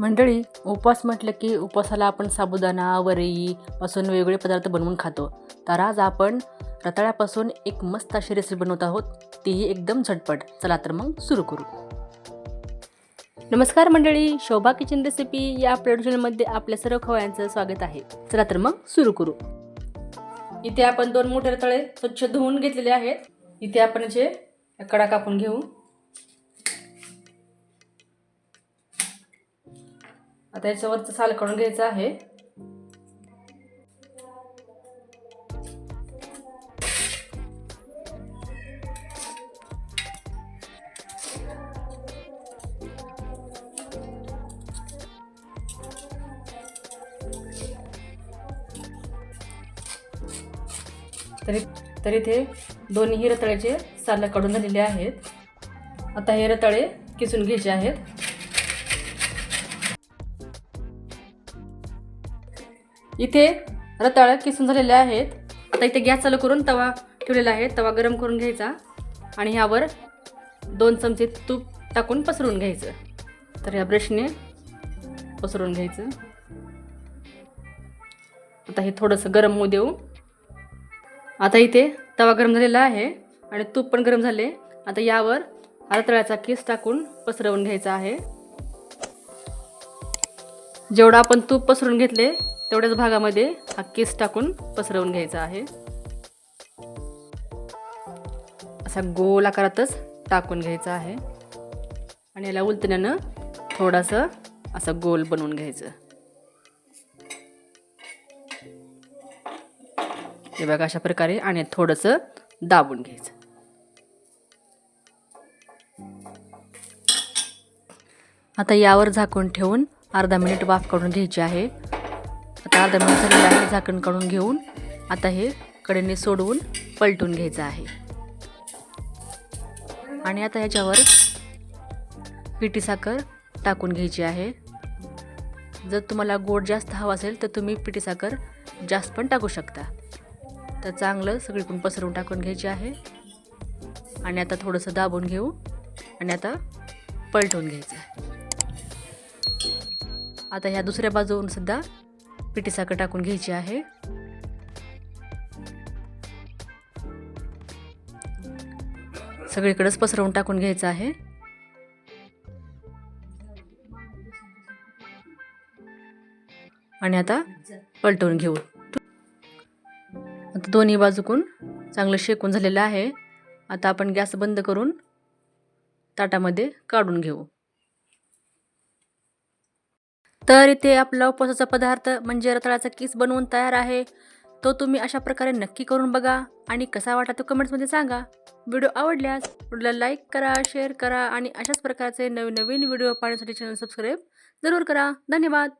मंडळी उपवास म्हटलं की उपवासाला आपण साबुदाणा वरई पासून वेगवेगळे पदार्थ बनवून खातो. तर आज आपण रताळ्यापासून एक मस्त अशी रेसिपी बनवत आहोत. तीही एकदम झटपट. चला तर मग सुरू करू. नमस्कार मंडळी शोभा किचन रेसिपी या आपल्या आपल्या सर्व खवयांचं स्वागत आहे. चला तर मग सुरू करू. इथे आपण दोन मोठे रताळे स्वच्छ धुवून घेतलेले आहेत. इथे आपण जे कडा कापून घेऊ. आता याच्यावरचं साल काढून घ्यायचं आहे. तरी तर इथे दोन्ही रताळ्याचे सालं काढून झालेले आहेत. आता हे रताळे किसून घ्यायचे आहेत. इथे रताळ किसून झालेले आहेत. आता इथे गॅस चालू करून तवा ठेवलेला आहे. तवा गरम करून घ्यायचा. आणि ह्यावर दोन चमचे तूप टाकून पसरून घ्यायचं. तर ह्या ब्रशने पसरून घ्यायचं. आता हे थोडंसं गरम होऊ देऊ. आता इथे तवा गरम झालेला आहे आणि तूप पण गरम झाले. आता यावर रताळ्याचा केस टाकून पसरवून घ्यायचा आहे. जेवढं आपण तूप पसरून घेतले तेवढ्याच भागामध्ये हा केस टाकून पसरवून घ्यायचा आहे. असा गोल आकारातच टाकून घ्यायचा आहे. आणि याला उलटण्यानं थोडंसं असं गोल बनवून घ्यायचं. हे बघा अशा प्रकारे आणि थोडंसं दाबून घ्यायचं. आता यावर झाकून ठेवून अर्धा मिनिट वाफ काढून घ्यायची आहे. आता अर्धा मिनिट झालेलं आहे झाकण काढून घेऊन. आता हे कडेने सोडवून पलटून घ्यायचं आहे. आणि आता ह्याच्यावर पिठी साखर टाकून घ्यायची आहे. जर तुम्हाला गोड जास्त हवा असेल तर तुम्ही पिठी साखर जास्त पण टाकू शकता. तर चांगलं सगळीकडून पसरवून टाकून घ्यायची आहे. आणि आता थोडंसं दाबून घेऊ आणि आता पलटून घ्यायचं आहे. आता ह्या दुसऱ्या बाजूवरून सुद्धा पिठी साखर टाकून घ्यायची आहे. सगळीकडेच पसरवून टाकून घ्यायचं आहे. आणि आता पलटवून घेऊ. आता दोन्ही बाजूकून चांगलं शेकून झालेलं आहे. आता आपण गॅस बंद करून ताटामध्ये काढून घेऊ. तर इथे आपला उपवासाचा पदार्थ म्हणजे रताळाचा किस बनवून तयार आहे. तो तुम्ही अशा प्रकारे नक्की करून बघा आणि कसा वाटला तो कमेंट्समध्ये सांगा. व्हिडिओ आवडल्यास व्हिडिओला लाईक करा शेअर करा आणि अशाच प्रकारचे नवीन नवीन व्हिडिओ पाहण्यासाठी चॅनल सबस्क्राईब जरूर करा. धन्यवाद.